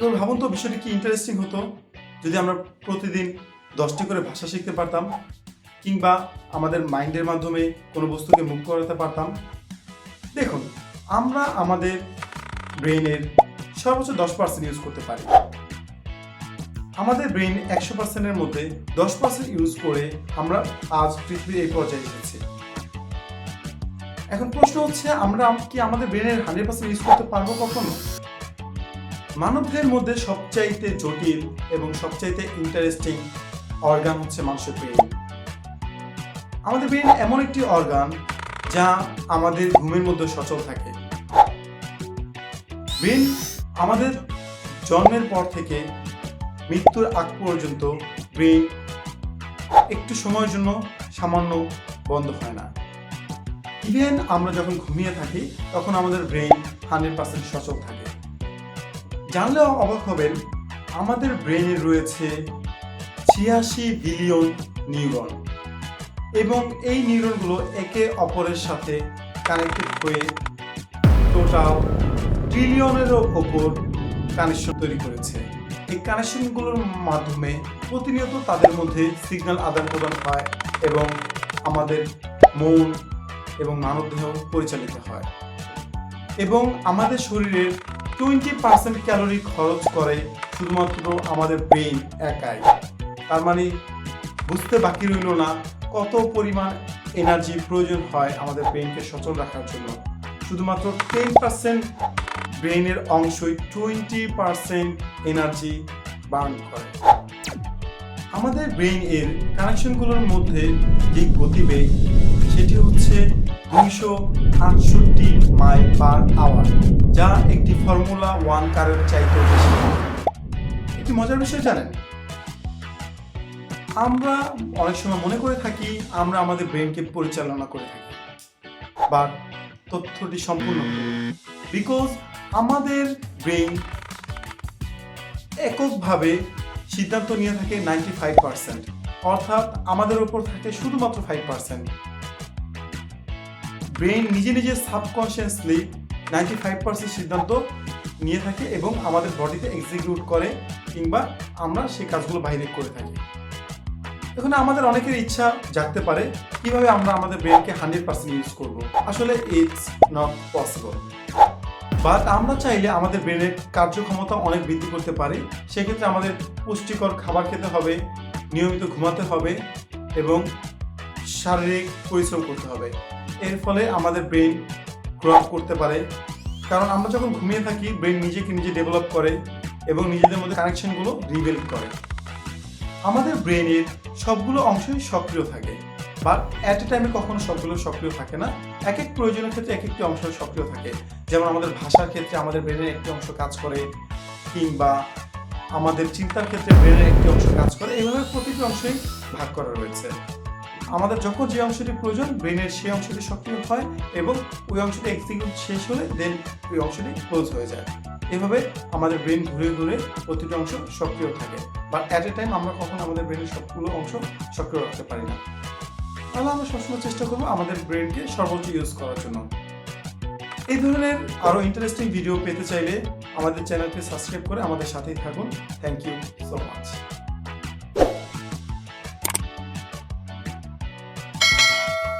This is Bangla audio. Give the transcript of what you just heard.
এবার ভাবুন তো বিষয়টি কি ইন্টারেস্টিং হতো, যদি আমরা প্রতিদিন দশটি করে ভাষা শিখতে পারতাম, কিংবা আমাদের মাইন্ডের মাধ্যমে কোনো বস্তুকে মুভ করাতে পারতাম। দেখুন, আমরা আমাদের ব্রেইনের সর্বোচ্চ দশ পার্সেন্ট ইউজ করতে পারি। আমাদের ব্রেইন একশো পার্সেন্টের মধ্যে দশ পার্সেন্ট ইউজ করে আমরা আজ পৃথিবীর এই পর্যায়ে এসেছি। এখন প্রশ্ন হচ্ছে, আমরা কি আমাদের ব্রেনের হান্ড্রেড পার্সেন্ট ইউজ করতে পারব কখনো? মানবদের মধ্যে সবচাইতে জটিল এবং সবচাইতে ইন্টারেস্টিং অর্গান হচ্ছে মানুষের ব্রেন আমাদের ব্রেন এমন একটি অর্গান যা আমাদের ঘুমের মধ্যে সচল থাকে। ব্রেন আমাদের জন্মের পর থেকে মৃত্যুর আগ পর্যন্ত ব্রেন একটু সময়ের জন্য সামান্য বন্ধ হয় না। ইভেন আমরা যখন ঘুমিয়ে থাকি, তখন আমাদের ব্রেন হান্ড্রেড পার্সেন্ট সচল থাকে। জানলেও অবাক হবেন, আমাদের ব্রেনে রয়েছে ছিয়াশি বিলিয়ন নিউরন। এবং এই নিউরনগুলো একে অপরের সাথে কানেক্টেড হয়ে টোটাল ট্রিলিয়নেরও ওপর কানেকশন তৈরি করেছে। এই কানেকশনগুলোর মাধ্যমে প্রতিনিয়ত তাদের মধ্যে সিগন্যাল আদান প্রদান হয় এবং আমাদের মন এবং মানবদেহ পরিচালিত হয়। এবং আমাদের শরীরের টোয়েন্টি পার্সেন্ট ক্যালোরি খরচ করে শুধুমাত্র আমাদের ব্রেইন একাই। তার মানে বুঝতে বাকি রইল না কত পরিমাণ এনার্জি প্রয়োজন হয় আমাদের ব্রেইনকে সচল রাখার জন্য। শুধুমাত্র টেন পার্সেন্ট ব্রেইনের অংশই টোয়েন্টি পার্সেন্ট এনার্জি বার্ন করে। আমাদের ব্রেইন এর কানেকশনগুলোর মধ্যে যে গতিবেগ, সেটি হচ্ছে দুইশো আটষট্টি মাইল পার আওয়ার যা একটি ফর্মুলা ওয়ান কারের চাইতেও বেশি। একটি মজার বিষয় জানেন? আমরা অনেক সময় মনে করে থাকি, আমরা আমাদের ব্রেনকে পরিচালনা করে থাকি। বা তথ্যটি সম্পূর্ণ বিকজ আমাদের ব্রেন এককভাবে সিদ্ধান্ত নিয়ে থাকে নাইনটি ফাইভ পার্সেন্ট অর্থাৎ আমাদের উপর থাকে শুধুমাত্র ফাইভ পার্সেন্ট ব্রেন নিজে নিজে সাবকনসিয়াসলি নাইনটি ফাইভ পার্সেন্ট সিদ্ধান্ত নিয়ে থাকে এবং আমাদের বডিতে এক্সিকিউট করে কিংবা আমরা সেই কাজগুলো বাইরে করে থাকি। এখন আমাদের অনেকের ইচ্ছা জাগতে পারে, কীভাবে আমরা আমাদের ব্রেনকে হান্ড্রেড পার্সেন্ট ইউজ করব? আসলে ইটস নট পসিবল বাট আমরা চাইলে আমাদের ব্রেনের কার্যক্ষমতা অনেক বৃদ্ধি করতে পারি। সেক্ষেত্রে আমাদের পুষ্টিকর খাবার খেতে হবে, নিয়মিত ঘুমাতে হবে এবং শারীরিক পরিশ্রম করতে হবে। এর ফলে আমাদের ব্রেন গ্রো করতে পারে। কারণ আমরা যখন ঘুমিয়ে থাকি ব্রেন নিজেকে নিজে ডেভেলপ করে এবং নিজেদের মধ্যে কানেকশনগুলো রিবিল্ড করে। আমাদের ব্রেনের সবগুলো অংশই সক্রিয় থাকে বাট অ্যাট এ টাইমে কখনো সবগুলো সক্রিয় থাকে না। এক এক প্রয়োজনের ক্ষেত্রে এক একটি অংশ সক্রিয় থাকে। যেমন আমাদের ভাষার ক্ষেত্রে আমাদের ব্রেনের একটি অংশ কাজ করে, কিংবা আমাদের চিন্তার ক্ষেত্রে ব্রেনের একটি অংশ কাজ করে। এইভাবে প্রতিটি অংশই ভাগ করা রয়েছে। আমাদের যখন যে অংশটি প্রয়োজন, ব্রেনের সেই অংশটি সক্রিয় হয় এবং ওই অংশটি এক্সিকিউট শেষ হলে দেন ওই অংশটি ক্লোজ হয়ে যায়। এভাবে আমাদের ব্রেন ঘুরে ঘুরে প্রতিটি অংশ সক্রিয় থাকে। বাট অ্যাট এ টাইম আমরা কখনো আমাদের ব্রেনের সবগুলো অংশ সক্রিয় রাখতে পারি না। তাহলে আমরা সবসময় চেষ্টা করব আমাদের ব্রেনকে সর্বোচ্চ ইউজ করার জন্য। এই ধরনের আরও ইন্টারেস্টিং ভিডিও পেতে চাইলে আমাদের চ্যানেলকে সাবস্ক্রাইব করে আমাদের সাথেই থাকুন। Thank you so much